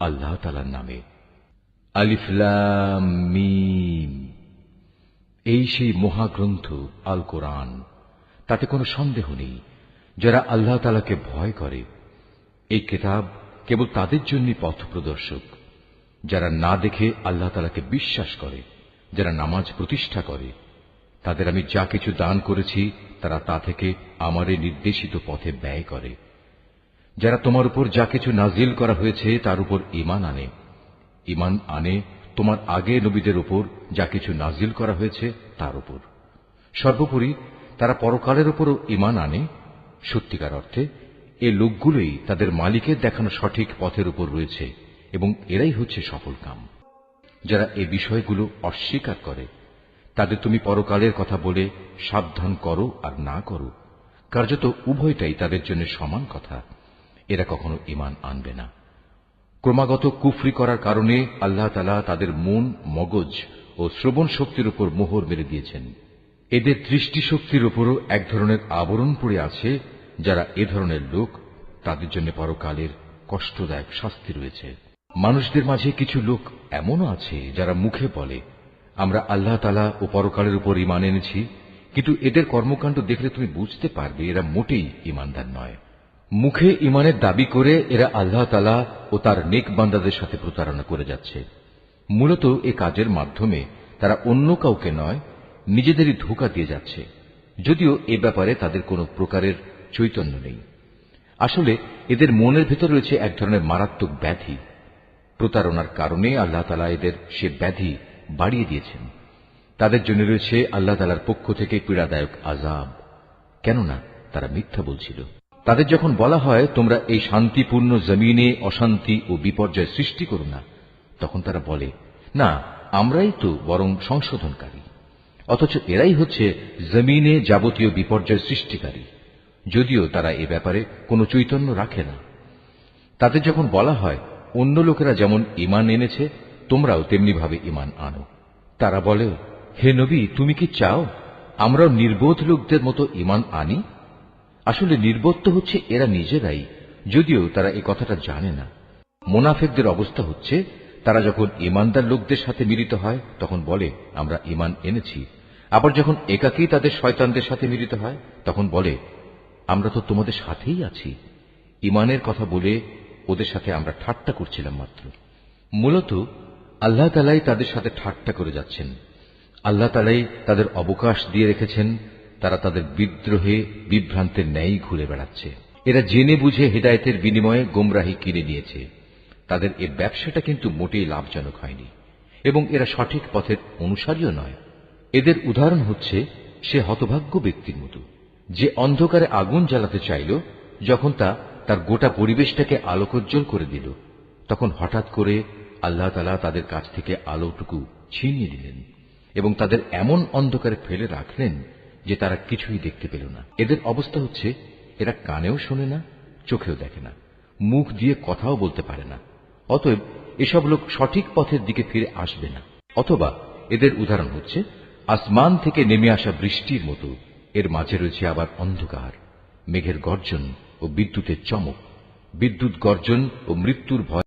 আল্লাহ তালার নামে। আলিফলাম এই সেই মহাগ্রন্থ আল কোরআন তাতে কোনো সন্দেহ নেই, যারা আল্লাহ তালাকে ভয় করে। এই কেতাব কেবল তাদের জন্যই পথ প্রদর্শক, যারা না দেখে আল্লাহ তালাকে বিশ্বাস করে, যারা নামাজ প্রতিষ্ঠা করে। তাদের আমি যা কিছু দান করেছি, তারা তা থেকে আমারে নির্দেশিত পথে ব্যয় করে। যারা তোমার উপর যা কিছু নাজিল করা হয়েছে তার উপর ইমান আনে। ইমান আনে তোমার আগে নবীদের উপর যা কিছু নাজিল করা হয়েছে তার উপর। সর্বোপরি তারা পরকালের উপরও ইমান আনে। সত্যিকার অর্থে এ লোকগুলোই তাদের মালিকের দেখানো সঠিক পথের উপর রয়েছে এবং এরাই হচ্ছে সফল কাম। যারা এ বিষয়গুলো অস্বীকার করে, তাদের তুমি পরকালের কথা বলে সাবধান করো আর না করো। কার্যত উভয়টাই তাদের জন্য সমান কথা। এরা কখনো ইমান আনবে না। ক্রমাগত কুফরি করার কারণে আল্লাহ তালা তাদের মন, মগজ ও শ্রবণ শক্তির উপর মোহর মেরে দিয়েছেন। এদের দৃষ্টিশক্তির উপরও এক ধরনের আবরণ পড়ে আছে, যারা এ ধরনের লোক, তাদের জন্য পরকালের কষ্টদায়ক শাস্তি রয়েছে। মানুষদের মাঝে কিছু লোক এমনও আছে যারা মুখে বলে, আমরা আল্লাহ তালা ও পরকালের উপর ইমান এনেছি, কিন্তু এদের কর্মকাণ্ড দেখলে তুমি বুঝতে পারবে এরা মোটেই ইমানদার নয়। মুখে ইমানের দাবি করে এরা আল্লাহ তালা ও তার নেক বান্দাদের সাথে প্রতারণা করে যাচ্ছে। মূলত এ কাজের মাধ্যমে তারা অন্য কাউকে নয়, নিজেদেরই ধোকা দিয়ে যাচ্ছে। যদিও এ ব্যাপারে তাদের কোনো প্রকারের চৈতন্য নেই। আসলে এদের মনের ভেতর রয়েছে এক ধরনের মারাত্মক ব্যাধি। প্রতারণার কারণে আল্লাহ তালা এদের সে ব্যাধি বাড়িয়ে দিয়েছেন। তাদের জন্য রয়েছে আল্লাহ তালার পক্ষ থেকে পীড়াদায়ক আজাব কেননা তারা মিথ্যা বলছিল। তাদের যখন বলা হয়, তোমরা এই শান্তিপূর্ণ জমিনে অশান্তি ও বিপর্যয় সৃষ্টি করো না, তখন তারা বলে, না, আমরাই তো বরং সংশোধনকারী। অথচ এরাই হচ্ছে জমিনে যাবতীয় বিপর্যয় সৃষ্টিকারী। যদিও তারা এ ব্যাপারে কোনো চৈতন্য রাখে না। তাদের যখন বলা হয়, অন্য লোকেরা যেমন ইমান এনেছে, তোমরাও তেমনিভাবে ইমান আনো। তারা বলে, হে নবী, তুমি কি চাও, আমরাও নির্বোধ লোকদের মতো ইমান আনি? আসলে নির্বোধ তো হচ্ছে এরা নিজেরাই, যদিও তারা এ কথাটা জানে না। মোনাফেকদের অবস্থা হচ্ছে, তারা যখন ইমানদার লোকদের সাথে মিলিত হয়, তখন বলে, আমরা ইমান এনেছি। আবার যখন একাকী তাদের শয়তানদের সাথে মিলিত হয়, তখন বলে, আমরা তো তোমাদের সাথেই আছি। ইমানের কথা বলে ওদের সাথে আমরা ঠাট্টা করছিলাম মাত্র। মূলত আল্লাহ তালাই তাদের সাথে ঠাট্টা করে যাচ্ছেন। আল্লাহ তালাই তাদের অবকাশ দিয়ে রেখেছেন তারা তাদের বিদ্রোহে, বিভ্রান্তের ন্যায় ঘুরে বেড়াচ্ছে। এরা জেনে বুঝে হেদায়তের বিনিময়ে গোমরাহি কিনে নিয়েছে। তাদের এ ব্যবসাটা কিন্তু মোটেই লাভজনক হয়নি। এবং এরা সঠিক পথের অনুসারীও নয়। এদের উদাহরণ হচ্ছে, সে হতভাগ্য ব্যক্তির মতো। যে অন্ধকারে আগুন জ্বালাতে চাইল, যখন তা তার গোটা পরিবেশটাকে আলোকোজ্জ্বল করে দিল, তখন হঠাৎ করে আল্লাহ তালা তাদের কাছ থেকে আলোটুকু ছিনিয়ে দিলেন এবং তাদের এমন অন্ধকারে ফেলে রাখলেন যে তারা কিছুই দেখতে পেল না। এদের অবস্থা হচ্ছে, এরা কানেও শোনে না, চোখেও দেখে না। মুখ দিয়ে কথাও বলতে পারে না। অতএব এসব লোক সঠিক পথের দিকে ফিরে আসবে না। অথবা এদের উদাহরণ হচ্ছে, আসমান থেকে নেমে আসা বৃষ্টির মতো। এর মাঝে রয়েছে আবার অন্ধকার। মেঘের গর্জন ও বিদ্যুতের চমক। বিদ্যুৎ গর্জন ও মৃত্যুর ভয়।